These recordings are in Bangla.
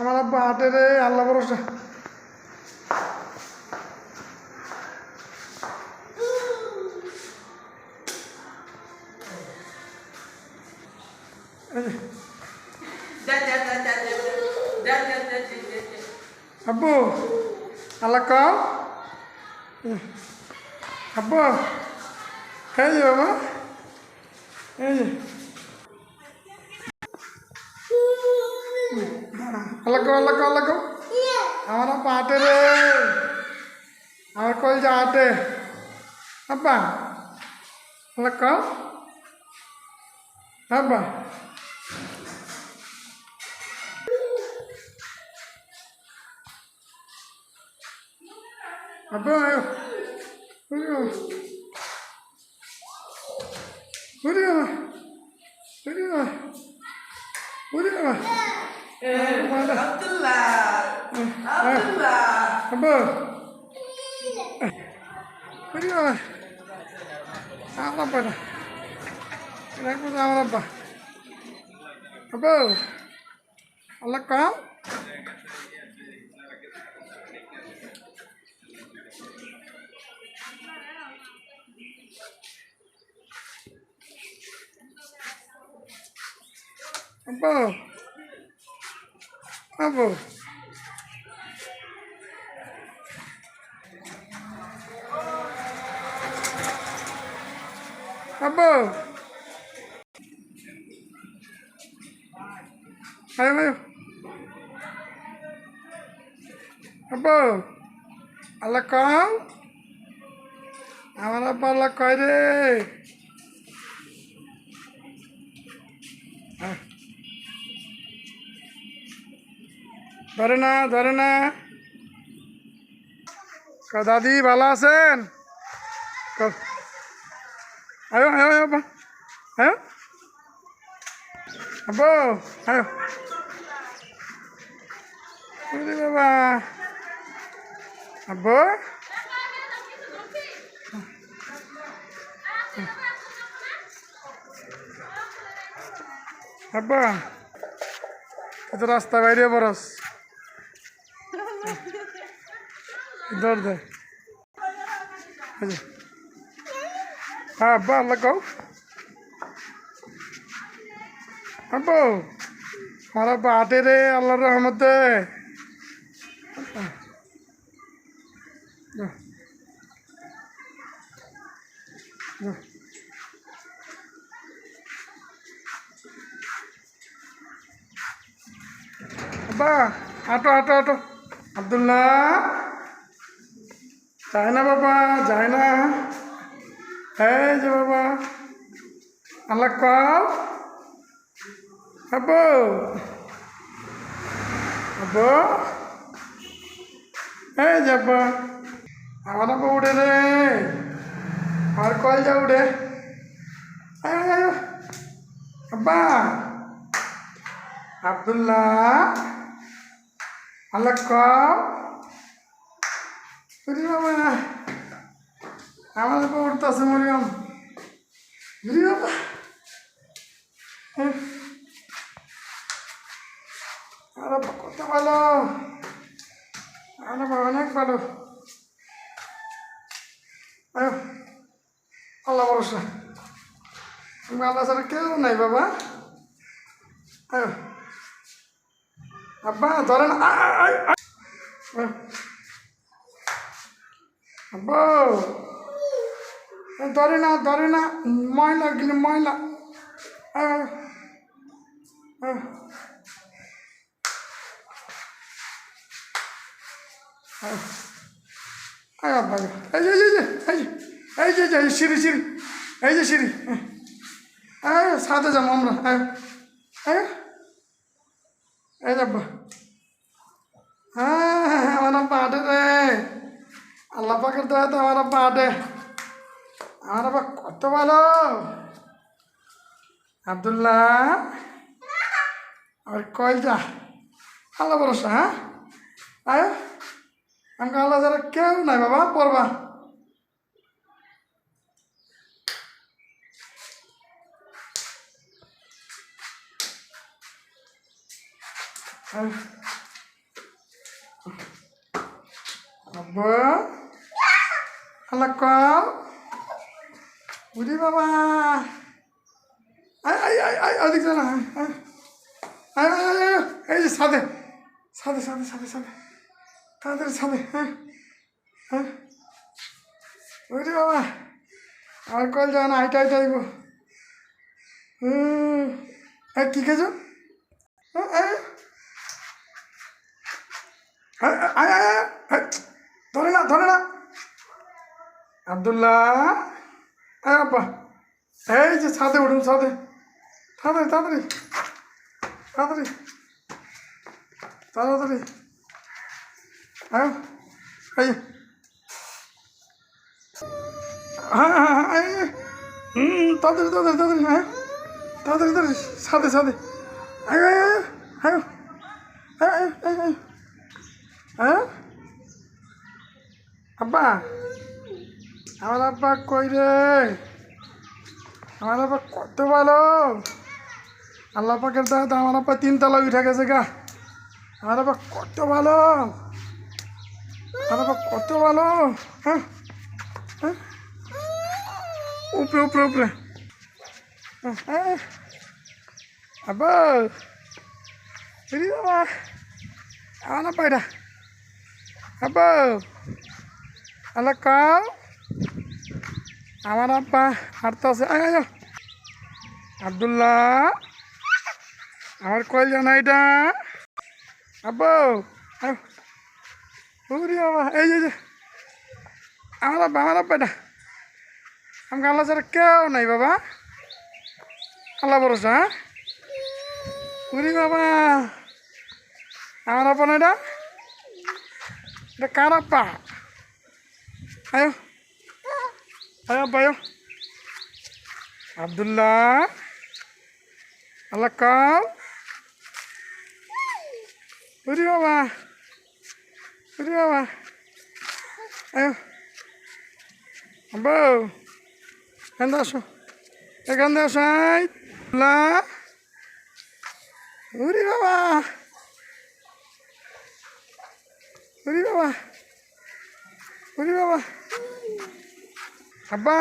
আমার আব্বা হাটে রে, আল্লাহ ভরসা। আব্বু, আল্লাহ কম আব্বু, এই যে বাবা, এই যে। আল্লাহ কম আল্লাহ কম আল্লাহ কম আমার আব্বা হাটে রে আমার কল যা হাটে Abdullah. Abdullah. আব্বা উড়িও আমার আব্বা না রাখব না আমার আব্বা আব্বা আল্লাহ কাম আব্বা আব্বা আব্বা আয়ো আয়ো আব্বা আল্লাহ কম আমার আব্বা আল্লাহ কয় রে ধরে না ধরে না। দাদি ভালো আছেন? আয়ো আয়ো আয়ো আয়ো। আব্বু, আয়ো। বাবা। আব্বু। আব্বা তুই তো রাস্তা বাইরে বরস। দৌড় দে এই যে। হ্যাঁ আব্বা কও আব্বু হাটে রে, আল্লাহর রহমতে। আব্বা হাঁটো হাঁটো হাঁটো আবদুল্লাহ। যায় না বাবা, যায় না। এই যে বাবা আল্লাহ কল আব্বু। আব্বু। এই যে আব্বা। আমার আব্বা, উঠে রে। আর কল যা, উঠে। আব্বা। আবদুল্লাহ। আল্লাহ বুঝলি বাবা। আমার আব্বা উঠতেছে মরিয়াম। বুঝলি বাবা। হ্যাঁ আমার আব্বা কত ভালো। আমার আব্বা অনেক ভালো। আল্লাহ ভরসা। আমি আল্লাহ ছাড়া কেউ নাই বাবা। আয়ো। আব্বা আ- আয়ো। আব্বা ধরে না ধরে না, ময়লা, গেলে ময়লা। আব্বা, এই যে এই যে এই যে এই যে সিঁড়ি সিঁড়ি, এই যে, সিঁড়ি সাথে যাব আমরা হ্যাঁ আয় এই যে আব্বা হ্যাঁ আমার আব্বা হাঁটে রে। আল্লাহ পাকের দয়া তো আমার আব্বা হাঁটে আমার আব্বা কত ভালো। আবদুল্লাহ, আর কয় যা। আল্লাহ ভরসা হ্যাঁ? আয় আমাকে আল্লাহ যারা কেউ নাই বাবা, পড়বা। আব্বা আল্লাহ কম বুঝি বাবা। আয় আয় আয় আয়, ওদিক এই যে সাদে সাদে সাদে সাদে সাদে তাড়াতাড়ি সাদে হ্যাঁ হ্যাঁ। বুঝি বাবা, আর কল যা না, আইটা আইটা আইব হুম এই কী খেয়েছো? হ্যাঁ ধরে না ধরে না আবদুল্লাহ হ্যাঁ আব্বা এই যে ছাদে উঠুন ছাদে তাড়াতাড়ি তাড়াতাড়ি তাড়াতাড়ি তাড়াতাড়ি হ্যাঁ এই হ্যাঁ হ্যাঁ হ্যাঁ হুম তাড়াতাড়ি তাড়াতাড়ি তাড়াতাড়ি হ্যাঁ তাড়াতাড়ি তাড়াতাড়ি সাথে সাথে হ্যাঁ হ্যাঁ হ্যাঁ হ্যাঁ হ্যাঁ হ্যাঁ? আব্বা আমার আব্বা কই রে? আমার আব্বা কত ভালো। আল্লাহ পাকের দাদা আমার আব্বা তিনতলা উঠে গেছে গা। আমার আব্বা কত ভালো। আমার আব্বা কত ভালো। হ্যাঁ? হ্যাঁ? উপরে উপরে উপরে। হ্যাঁ, হ্যাঁ। আব্বা আমার আব্বা এটা। আব্বা, আল্লাহ কাও, আমার আব্বা হাঁটতে আছে। আবদুল্লাহ, আমার কয়েল জানা এটা আব্বা। ওরে বাবা এই যে। আমার আব্বা আমার আব্বা এটা। আমাকে আল্লাহ ছাড়া কেউ নাই বাবা। আল্লাহ ভরসা হ্যাঁ? ওরে বাবা, আমার আব্বা না এটা? এটা কার আব্বা আয়ো আয়ো আব্বা আয়ো। আবদুল্লাহ, আল্লাহ কাউ ওরে বাবা ওরে বাবা। আয়ো। আব্বা, এখান আসো এখান আসো, আয়। ওরে বাবা। উরি বাবা উরি বাবা আব্বা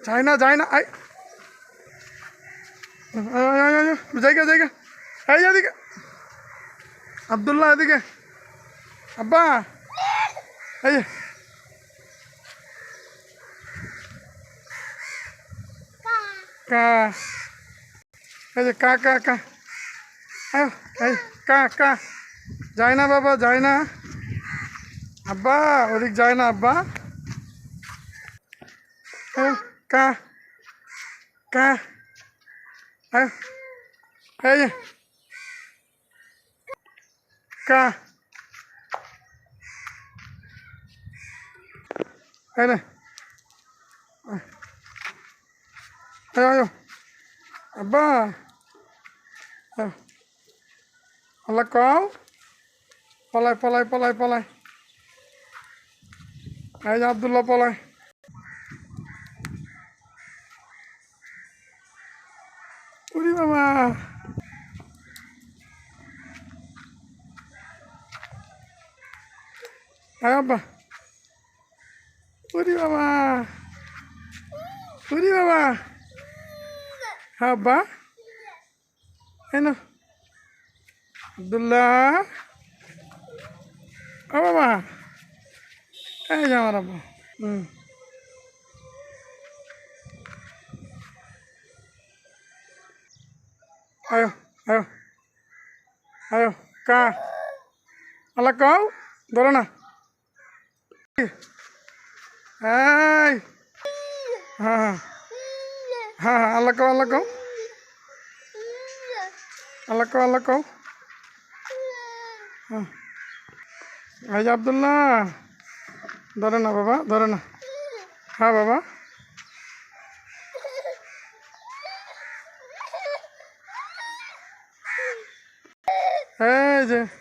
যায় না যায় না আয় जाएगा जाएगा आइए अधिका अब्दुल्ला अधिका अब्बा आइए का अरे का का का आयो आयो का का যায় না বাবা যায় না। আব্বা, ওদিক যায় না আব্বা। কা কা। এই। কা। এই রে আয় আয়। আব্বা। আল্লাহ পলাই পলাই পলাই পলাই। এই যে আবদুল্লাহ পলায় উড়ি বাবা আয় আব্বা। উড়ি বাবা উড়ি বাবা হ্যাঁ আব্বা এনো আবদুল্লাহ। ও বাবা এই যে আমার আব্বা হুম আয়ো আয়ো আয়ো কা আল্লাহ কাও ধরো না এই হ্যাঁ হ্যাঁ হ্যাঁ হ্যাঁ আল্লাহ কাও আল্লাহ কাও আল্লাহ কাও আল্লাহ কাও হ্যাঁ এই যে আবদুল্লাহ। ধরে না বাবা ধরে না। হ্যাঁ বাবা। এই যে।